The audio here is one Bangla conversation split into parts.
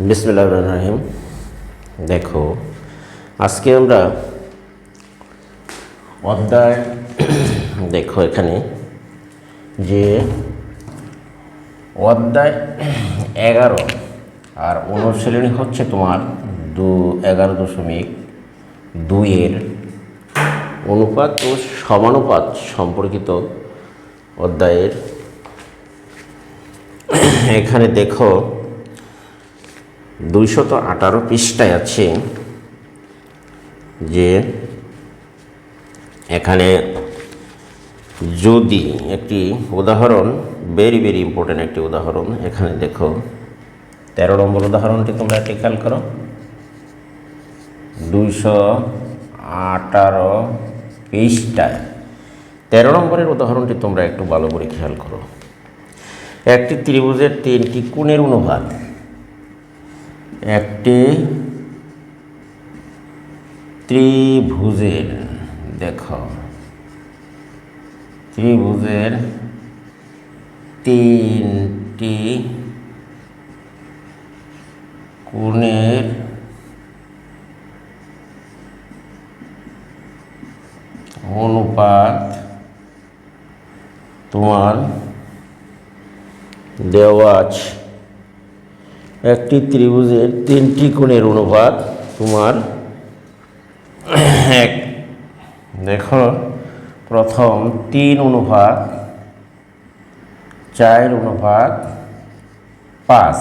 বিসমুল্লাহ দেখো, আজকে আমরা অধ্যায় দেখো এখানে যে অধ্যায় এগারো আর অনুশীলনী হচ্ছে তোমার দু এগারো দশমিক দুইয়ের অনুপাত ও সমানুপাত সম্পর্কিত অধ্যায়ের। এখানে দেখো দুইশত আঠারো পৃষ্ঠায় আছে যে এখানে যদি একটি উদাহরণ ভেরি ভেরি ইম্পর্টেন্ট একটি উদাহরণ, এখানে দেখো, তেরো নম্বর উদাহরণটি তোমরা একটি খেয়াল করো। দুইশো আঠারো পৃষ্ঠায়। তেরো নম্বরের উদাহরণটি তোমরা একটু ভালো করে খেয়াল করো। একটি ত্রিভুজের তিনটি কোণের অনুপাত। একটি ত্রিভুজের দেখো ত্রিভুজের তিনটি কোণের অনুপাত তোমার দেওয়া আছে। একটি ত্রিভুজের তিনটি কোণের অনুপাত তোমার এক। দেখো, প্রথম তিন অনুপাত, চার অনুপাত, পাঁচ।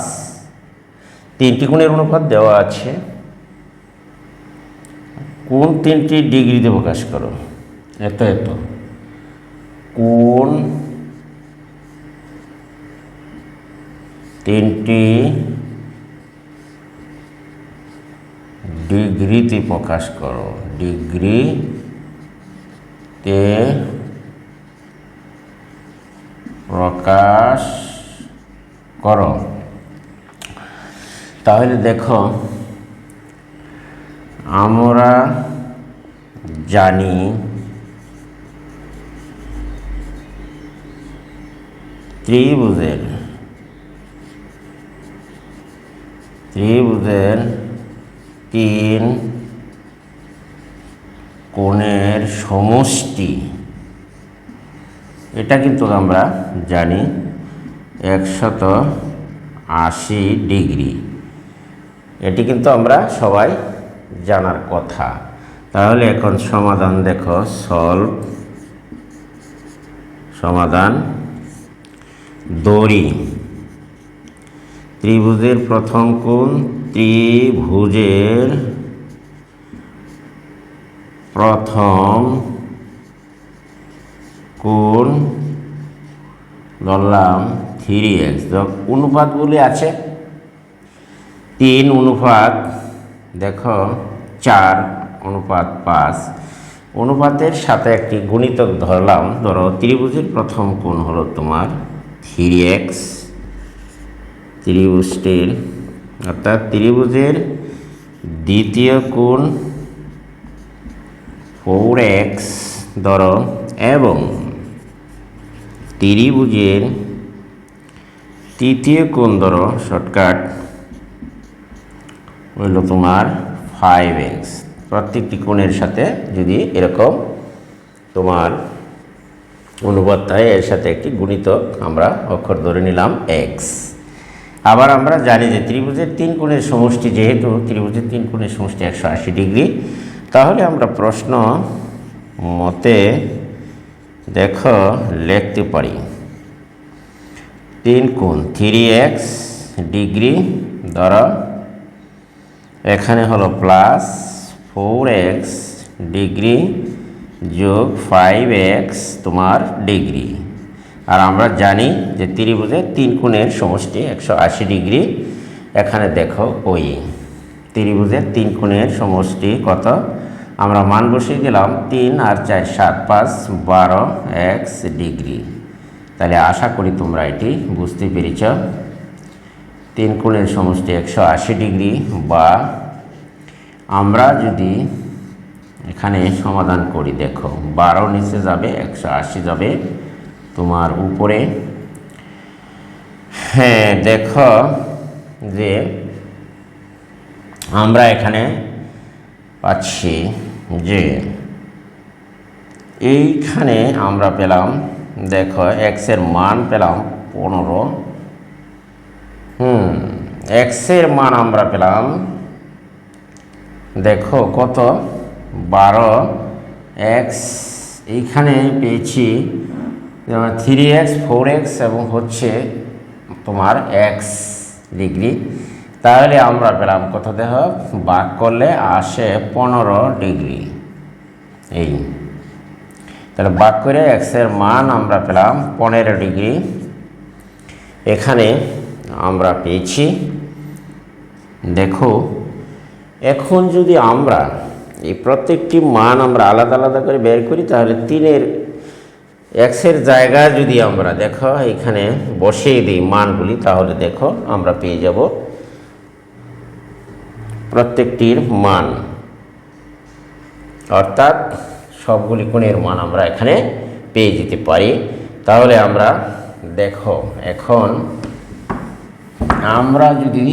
তিনটি কোণের অনুপাত দেওয়া আছে। কোন তিনটি ডিগ্রিতে প্রকাশ করো? এত এত। কোন তিনটি ডিগ্রিতে প্রকাশ করো। ডিগ্রিতে প্রকাশ করো। তাহলে দেখো আমরা জানি ত্রিভুজের ত্রিভুজের তিন কোণের সমষ্টি। এটা কিন্তু আমরা জানি একশত আশি ডিগ্রি। এটি কিন্তু আমরা সবাই জানার কথা। তাহলে এখন সমাধান দেখো, সলভ। সমাধান, দড়ি। ত্রিভুজের প্রথম কোণ, ত্রিভুজের প্রথম কোণ, ধরলাম থ্রি এক্স। অনুপাতগুলি আছে। তিন অনুপাত, দেখো, চার অনুপাত পাঁচ। অনুপাতের সাথে একটি গুণিতক ধরলাম। ধরো, ত্রিভুজের প্রথম কোণ হলো তোমার থ্রি এক্স। ত্রিভুজটির, অর্থাৎ ত্রিভুজের দ্বিতীয় কোণ ফোর এক্স ধরো এবং ত্রিভুজের তৃতীয় কোণ ধরো শর্টকাট হইল তোমার ফাইভ এক্স প্রত্যেকটি কোণের সাথে যদি এরকম তোমার অনুপাত হয় এর সাথে একটি গুণিতক আমরা অক্ষর ধরে নিলাম এক্স আবার আমরা জানি যে ত্রিভুজের তিন কোণের সমষ্টি যেহেতু, ত্রিভুজের তিন কোণের সমষ্টি একশো আশি ডিগ্রি, তাহলে আমরা প্রশ্ন মতে দেখো লিখতে পারি। তিন কোণ, থ্রি এক্স ডিগ্রি, ধরো এখানে হলো প্লাস ফোর এক্স ডিগ্রি যোগ ফাইভ এক্স তোমার ডিগ্রি। আর আমরা জানি যে ত্রিভুজের তিন কোণের সমষ্টি একশো আশি ডিগ্রি। এখানে দেখো ওই ত্রিভুজের তিন কোণের সমষ্টি কত? আমরা মান বসিয়ে দিলাম তিন আর চার, সাত, পাঁচ, বারো এক্স ডিগ্রি। তাহলে আশা করি তোমরা এটি বুঝতে পেরেছ। তিন কোণের সমষ্টি একশো আশি ডিগ্রি বা আমরা যদি এখানে সমাধান করি, দেখো, বারো নিচে যাবে, একশো আশি যাবে। তোমার উপরে। হ্যাঁ দেখো যে আমরা এখানে পাচ্ছি যে এইখানে আমরা পেলাম, দেখো এক্সের মান পেলাম পনেরো। হুম এক্সের মান আমরা পেলাম, দেখো কত? বারো। এক্স এইখানে পেয়েছি যেমন থ্রি এক্স ফোর এক্স এবং হচ্ছে তোমার এক্স ডিগ্রি। তাহলে আমরা পেলাম কত দেখ বাক করলে আসে পনেরো ডিগ্রি। এই। তাহলে বাক করে এক্সের মান আমরা পেলাম পনেরো ডিগ্রি। এখানে আমরা পেয়েছি। দেখো, এখন যদি আমরা এই প্রত্যেকটি মান আমরা আলাদা আলাদা করে বের করি, তাহলে তিনের এক্সের জায়গায় যদি আমরা দেখো, এখানে বসিয়ে দিই মানগুলি, তাহলে দেখো আমরা পেয়ে যাব প্রত্যেকটির মান। অর্থাৎ সবগুলি কোণের মান আমরা এখানে পেয়ে যেতে পারি। তাহলে আমরা দেখো, এখন আমরা যদি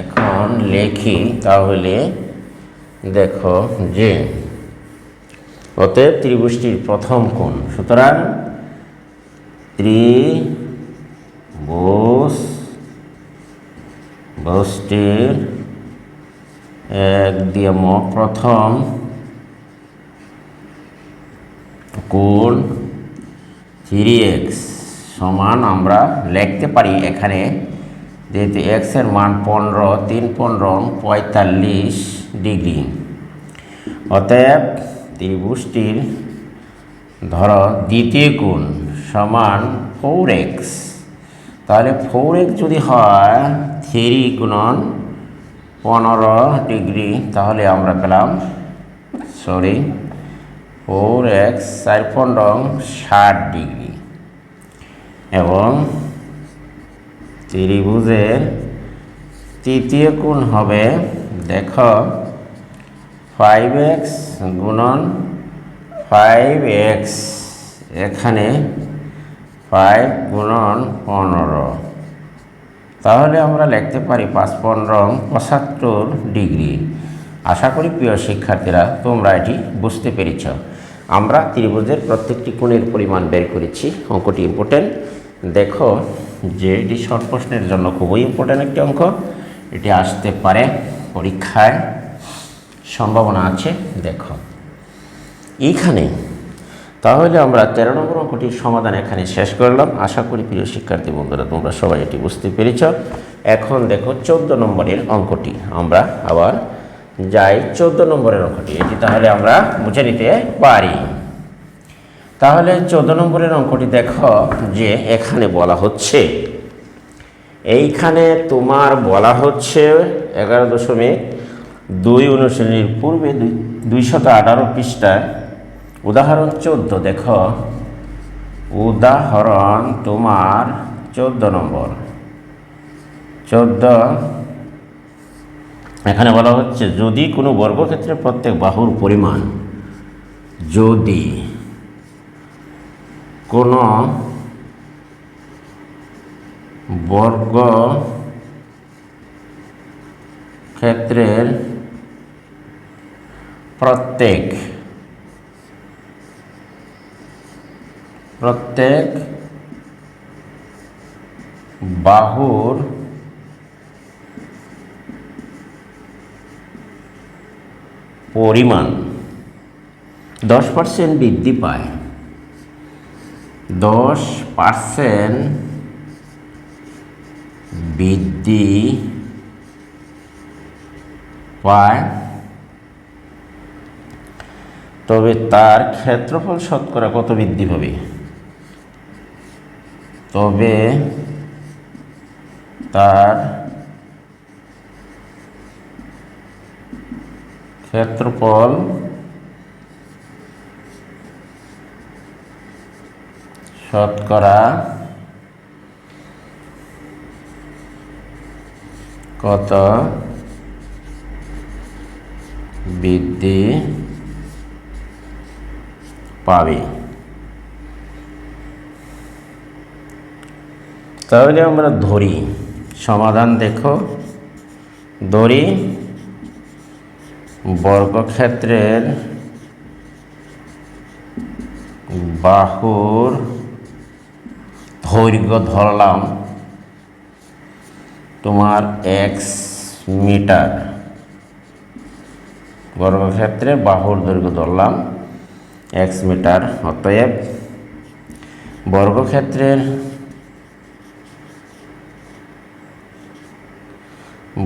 এখন লেখি, তাহলে দেখো যে অতএব ত্রিভুজটির প্রথম কোণ। সুতরাং ত্রিভুজ ভুজটির এক দিয়ে প্রথম কোণ থ্রি এক্স সমান আমরা লিখতে পারি এখানে, যেহেতু এক্সের মান পনেরো, তিন পনেরো, পঁয়তাল্লিশ ডিগ্রি। অতএব ত্রিভুজটির ধরো দ্বিতীয় গুণ সমান ফোর এক্স তাহলে ফোর এক্স যদি হয় থ্রি গুণন পনেরো ডিগ্রি, তাহলে আমরা পেলাম সরি ফোর এক্স চার পনেরো ষাট ডিগ্রি। এবং ত্রিভুজের তৃতীয় কোণ হবে, দেখো ফাইভ এক্স গুণন ফাইভ এক্স এখানে ফাইভ গুণন পনেরো। তাহলে আমরা লিখতে পারি পাঁচ পনেরো পঁচাত্তর ডিগ্রি। আশা করি প্রিয় শিক্ষার্থীরা, তোমরা এটি বুঝতে পেরেছ। আমরা ত্রিভুজের প্রত্যেকটি কোণের পরিমাণ বের করেছি, অঙ্কটি ইম্পর্টেন্ট দেখো, যে এটি শর্ট প্রশ্নের জন্য খুবই ইম্পর্টেন্ট একটি অঙ্ক। এটি আসতে পারে পরীক্ষায়। সম্ভাবনা আছে, দেখো। এইখানে, তাহলে আমরা তেরো নম্বর অঙ্কটির সমাধান এখানে শেষ করলাম। আশা করি প্রিয় শিক্ষার্থী বন্ধুরা, তোমরা সবাই এটি বুঝতে পেরেছ। এখন দেখো চোদ্দ নম্বরের অঙ্কটি। আমরা আবার যাই চোদ্দ নম্বরের অঙ্কটি। এটি তাহলে আমরা বুঝে নিতে পারি। তাহলে চোদ্দ নম্বরের অঙ্কটি দেখো যে এখানে বলা হচ্ছে, এইখানে তোমার বলা হচ্ছে এগারো দশমিক দুই অনুশ্রেণীর পূর্বে দুই, দুইশত আঠারো পৃষ্ঠায় উদাহরণ চোদ্দ দেখো। উদাহরণ তোমার চোদ্দ নম্বর। চোদ্দ। এখানে বলা হচ্ছে, যদি কোনো বর্গক্ষেত্রে প্রত্যেক বাহুর পরিমাণ যদি কোনো বর্গ ক্ষেত্রের প্রত্যেক। প্রত্যেক বাহুর পরিমাণ দশ পার্সেন্ট বৃদ্ধি পায়। দশ পার্সেন্ট বৃদ্ধি পায় তবে তার ক্ষেত্রফল শতকরা কত বৃদ্ধি হবে? তবে তার ক্ষেত্রফল শতকরা কত বৃদ্ধি পাবে। তাহলে আমরা ধরি। সমাধান দেখো। ধরি বর্গক্ষেত্রের বাহুর দৈর্ঘ্য ধরলাম। তোমার এক্স মিটার। বর্গক্ষেত্রে বাহুর দৈর্ঘ্য ধরলাম। এক্স মিটার অতএব বর্গক্ষেত্রের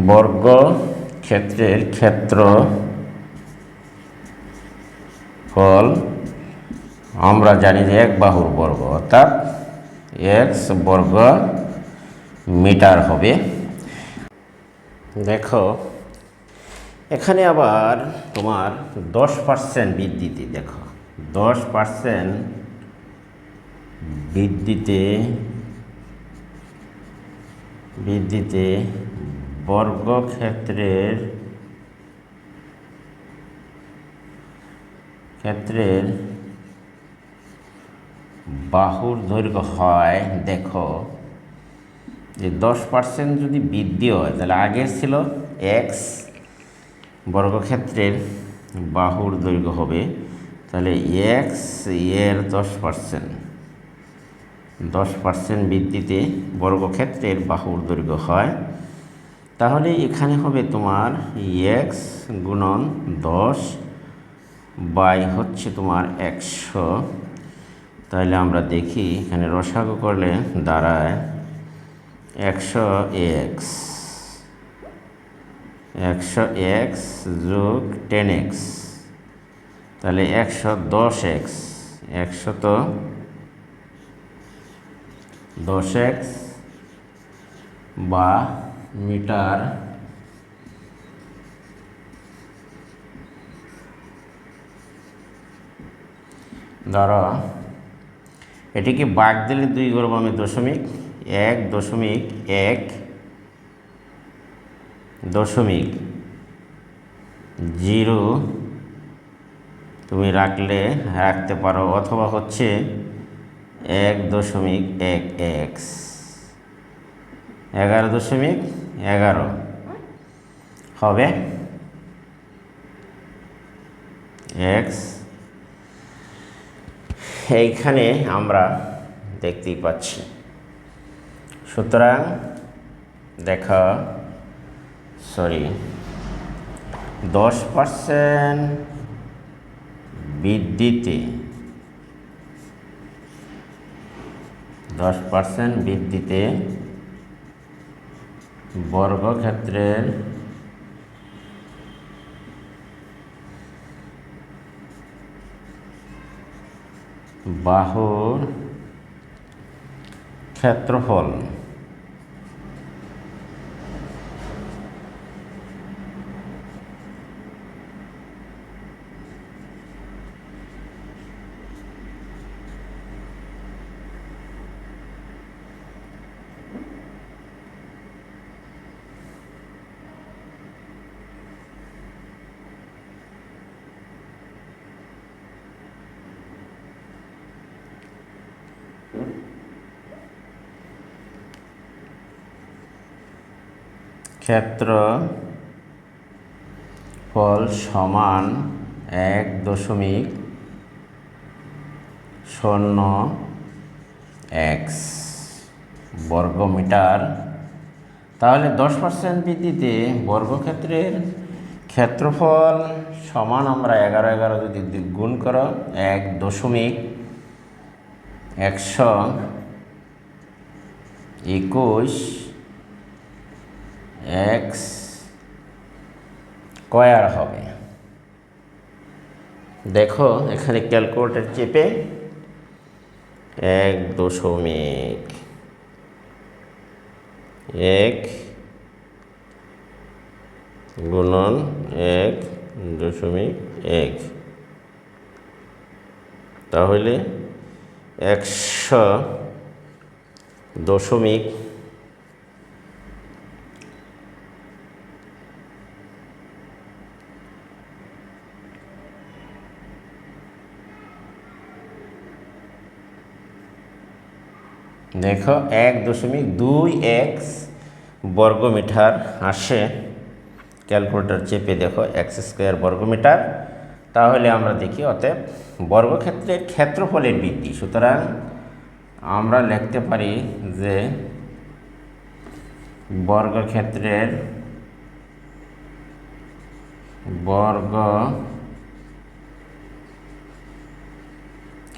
বর্গ ক্ষেত্রের ক্ষেত্র ফল আমরা জানি যে এক বাহুর বর্গ, অর্থাৎ এক্স বর্গ মিটার হবে। দেখো, এখানে আবার তোমার দশ পার্সেন্ট বৃদ্ধিতে দেখো। দশ পার্সেন্ট বৃদ্ধিতে বৃদ্ধিতে বর্গক্ষেত্রের, ক্ষেত্রের বাহুর দৈর্ঘ্য হয়, দেখো, যে দশ পার্সেন্ট যদি বৃদ্ধি হয়, তাহলে আগের ছিল এক্স বর্গক্ষেত্রের বাহুর দৈর্ঘ্য হবে তাহলে এক্সের দশ পার্সেন্ট দশ পার্সেন্ট বৃদ্ধিতে বর্গক্ষেত্রের বাহুর দৈর্ঘ্য হয়। তাহলে এখানে হবে তোমার এক্স গুণন দশ বাই হচ্ছে তোমার একশো। তাহলে আমরা দেখি এখানে রসাগু করলে দাঁড়ায় একশো এক্স। একশো এক্স যোগ টেন এক্স। তাহলে একশো দশ এক্স একশো তো দশ এক্স বা মিটার ধরো, এটিকে বাঘ দিলে দুই করব আমি দশমিক এক দশমিক এক, দশমিক জিরো তুমি রাখলে, রাখতে পারো, অথবা হচ্ছে এক দশমিক এক এক্স। এগারো দশমিক এগারো। হবে? এক্স। এইখানে আমরা দেখতেই পাচ্ছি। সুতরাং দেখা সরি দশ পার্সেন্ট বৃদ্ধিতে দশ পার্সেন্ট বৃদ্ধিতে বর্গক্ষেত্রের বাহুর ক্ষেত্রফল ক্ষেত্র ফল সমান এক দশমিক শূন্য এক্স বর্গমিটার। তাহলে দশ পার্সেন্ট বৃদ্ধিতে বর্গক্ষেত্রের ক্ষেত্রফল সমান আমরা এগারো এগারো যদি গুণ করো, এক দশমিক একশো একুশ এক্স স্কয়ার হবে। দেখো, এখানে ক্যালকুলেটর চেপে এক দশমিক এক গুণন এক দশমিক এক। তাহলে একশো দশমিক দেখো, এক দশমিক দুই এক্স বর্গমিটার আসে। ক্যালকুলেটর চেপে দেখো এক্স স্কোয়ার বর্গমিটার। তাহলে আমরা দেখি অতএব বর্গক্ষেত্রের ক্ষেত্রফলের বৃদ্ধি। সুতরাং আমরা লিখতে পারি যে বর্গক্ষেত্রের বর্গ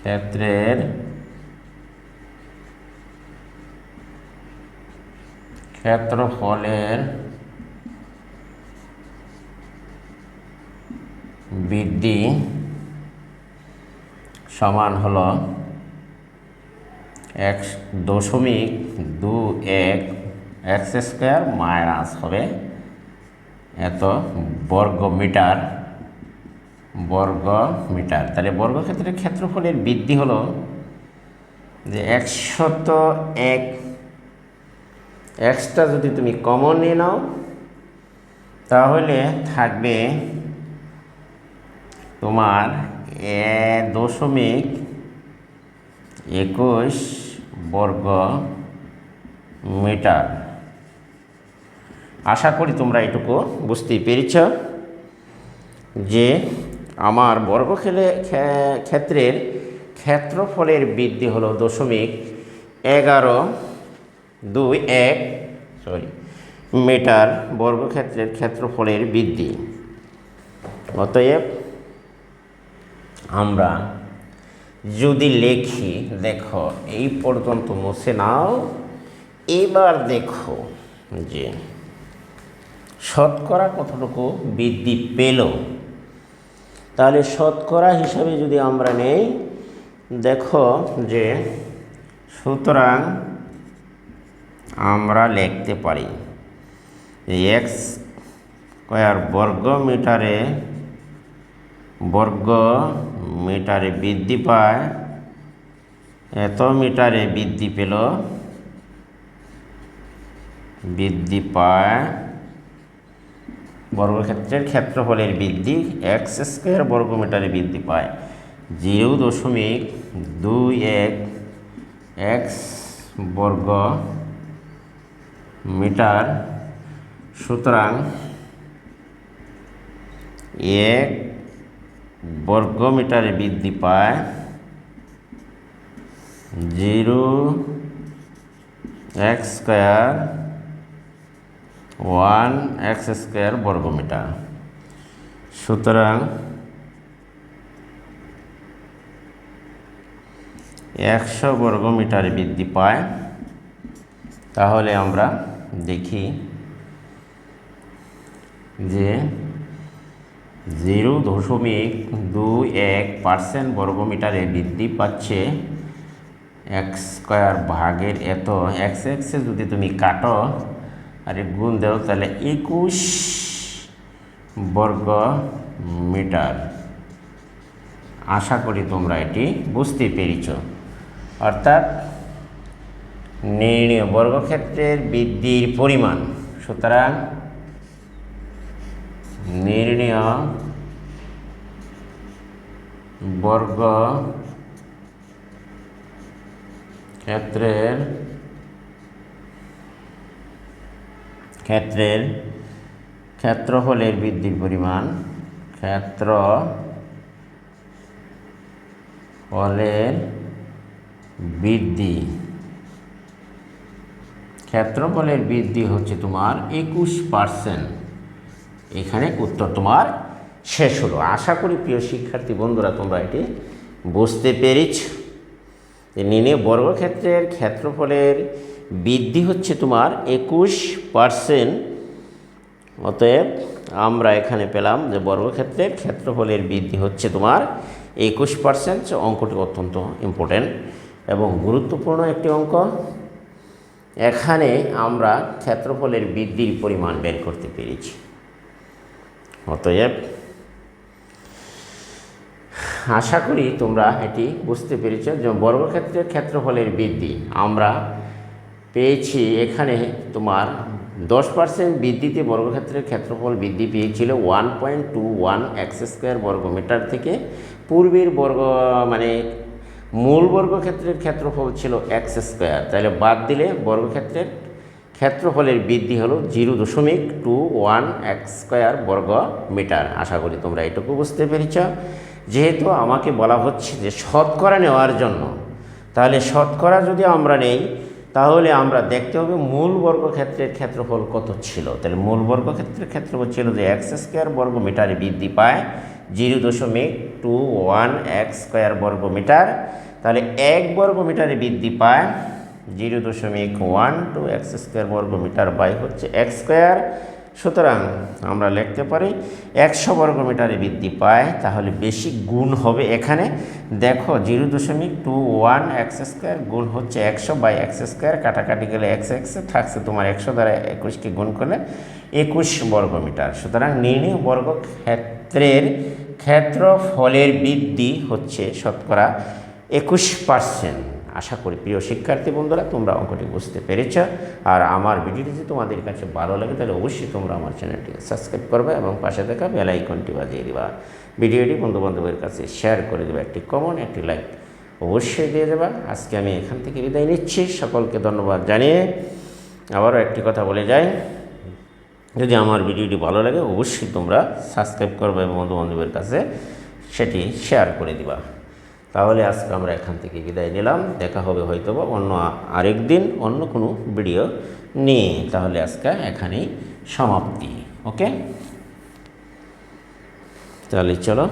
ক্ষেত্রের ক্ষেত্রফলের বৃদ্ধি সমান হলো এক দশমিক দু এক এক্স স্কোয়ার মাইনাস হবে এত বর্গ মিটার বর্গ মিটার। তাহলে বর্গক্ষেত্রের ক্ষেত্রফলের বৃদ্ধি হলো যে একশত এক এক্সটা যদি তুমি কমন নিয়ে নাও, তাহলে থাকবে তোমার দশমিক একুশ বর্গ মিটার। আশা করি তোমরা এটুকু বুঝতেই পেরেছ যে আমার বর্গক্ষেলে ক্ষে- ক্ষেত্রের ক্ষেত্রফলের বৃদ্ধি হলো দশমিক এগারো দুই এক সরি মিটার বর্গক্ষেত্রের ক্ষেত্রফলের বৃদ্ধি। অতএব আমরা যদি লেখি, দেখো, এই পর্যন্ত মুছে নাও। এবার দেখো যে শতকরা কতটুকু বৃদ্ধি পেল? তাহলে শতকরা হিসাবে যদি আমরা নেই, দেখো যে সুতরাং আমরা লিখতে পারি। এক্স স্কোয়ার বর্গ মিটারে বর্গ মিটারে বৃদ্ধি পায়, এত মিটারে বৃদ্ধি পেল, বৃদ্ধি পায়, বর্গক্ষেত্রের ক্ষেত্রফলের বৃদ্ধি এক্স স্কোয়ার বর্গমিটারে বৃদ্ধি পায়। জিরো দশমিক দুই এক এক্স বর্গ মিটার। সুতরাং এক বর্গ মিটারে বৃদ্ধি পায় zero x square one x square বর্গমিটার। সুতরাং একশো বর্গমিটারে বৃদ্ধি পায়। তাহলে আমরা দেখি। যে জিরো দশমিক দুই এক পার্সেন্ট বর্গমিটারে বৃদ্ধি পাচ্ছে এক্স স্কোয়ার ভাগের এত। এক্স এক্সে যদি তুমি কাটো, আর গুণ দাও, তাহলে একুশ বর্গ মিটার আশা করি তোমরা এটি বুঝতে পেরেছ। অর্থাৎ নির্ণয় বর্গক্ষেত্রের বৃদ্ধির পরিমাণ। সুতরাং নির্ণয় বর্গ ক্ষেত্রের ক্ষেত্রের ক্ষেত্রফলের বৃদ্ধির পরিমাণ ক্ষেত্র ফলের বৃদ্ধি। ক্ষেত্রফলের বৃদ্ধি হচ্ছে তোমার একুশ পার্সেন্ট। এখানে উত্তর তোমার শেষ হলো। আশা করি প্রিয় শিক্ষার্থী বন্ধুরা, তোমরা এটি বুঝতে পেরেছ। নিনে বর্গক্ষেত্রের ক্ষেত্রফলের বৃদ্ধি হচ্ছে তোমার একুশ পার্সেন্ট। অতএব আমরা এখানে পেলাম যে বর্গক্ষেত্রের ক্ষেত্রফলের বৃদ্ধি হচ্ছে তোমার একুশ পার্সেন্ট অঙ্কটি অত্যন্ত ইম্পর্ট্যান্ট এবং গুরুত্বপূর্ণ একটি অঙ্ক। এখানে আমরা ক্ষেত্রফলের বৃদ্ধির পরিমাণ বের করতে পেরেছি। অতএব আশা করি তোমরা এটি বুঝতে পেরেছ যে বর্গক্ষেত্রের ক্ষেত্রফলের বৃদ্ধি আমরা পেয়েছি। এখানে তোমার দশ পার্সেন্ট বৃদ্ধিতে বর্গক্ষেত্রের ক্ষেত্রফল বৃদ্ধি পেয়েছিল one point two one x square বর্গমিটার থেকে। পূর্বের বর্গ মানে মূল বর্গক্ষেত্রের ক্ষেত্রফল ছিল এক্স স্কোয়ার। তাহলে বাদ দিলে বর্গক্ষেত্রের ক্ষেত্রফলের বৃদ্ধি হলো জিরো দশমিক টু ওয়ান এক স্কোয়ার বর্গ মিটার। আশা করি তোমরা এটুকু বুঝতে পেরেছ। যেহেতু আমাকে বলা হচ্ছে যে শতকরা নেওয়ার জন্য, তাহলে শতকরা যদি আমরা নেই, তাহলে আমরা দেখতে হবে মূল বর্গক্ষেত্রের ক্ষেত্রফল কত ছিল। তাহলে মূল বর্গক্ষেত্রের ক্ষেত্রফল ছিল যে এক্স স্কোয়ার বর্গ মিটারে বৃদ্ধি পায়, জিরো দশমিক টু ওয়ান এক স্কোয়ার বর্গ মিটার। তাহলে এক বর্গ মিটারে বৃদ্ধি পায় জিরো দশমিক ওয়ান টু এক্স স্কোয়ার বর্গ মিটার বাই হচ্ছে এক্স স্কোয়ার। সুতরাং আমরা লিখতে পারি একশো বর্গ মিটারে বৃদ্ধি পায়, তাহলে বেশি গুণ হবে এখানে। দেখো জিরো দশমিক টু ওয়ান এক্স স্কোয়ার গুণ হচ্ছে একশো বাই এক্স স্কোয়ার, কাটাকাটি গেলে এক্স এক্স, থাকছে তোমার একশো দ্বারা একুশকে গুণ করলে একুশ বর্গ মিটার সুতরাং নির্ণয় বর্গ ক্ষেত্রের ক্ষেত্রফলের বৃদ্ধি হচ্ছে শতকরা একুশ পার্সেন্ট আশা করি প্রিয় শিক্ষার্থী বন্ধুরা, তোমরা অঙ্কটি বুঝতে পেরেছ। আর আমার ভিডিওটি যদি তোমাদের কাছে ভালো লাগে, তাহলে অবশ্যই তোমরা আমার চ্যানেলটিকে সাবস্ক্রাইব করবে এবং পাশে থাকা বেল আইকনটি বাজিয়ে দিবা। ভিডিওটি বন্ধু বান্ধবের কাছে শেয়ার করে দেবে। একটি কমন একটি লাইক অবশ্যই দিয়ে দেবা। আজকে আমি এখান থেকে বিদায় নিচ্ছি। সকলকে ধন্যবাদ জানিয়ে আবারও একটি কথা বলে যাই। যদি আমার ভিডিওটি ভালো লাগে, অবশ্যই তোমরা সাবস্ক্রাইব করবে এবং বন্ধু বান্ধবের কাছে সেটি শেয়ার করে দিবা। তাহলে আজকে আমরা এখান থেকে বিদায় নিলাম। দেখা হবে হয়তো বা অন্য আরেক দিন, অন্য কোনো ভিডিও নিয়ে। তাহলে আজকে এখানেই সমাপ্তি ওকে তাহলে চলো।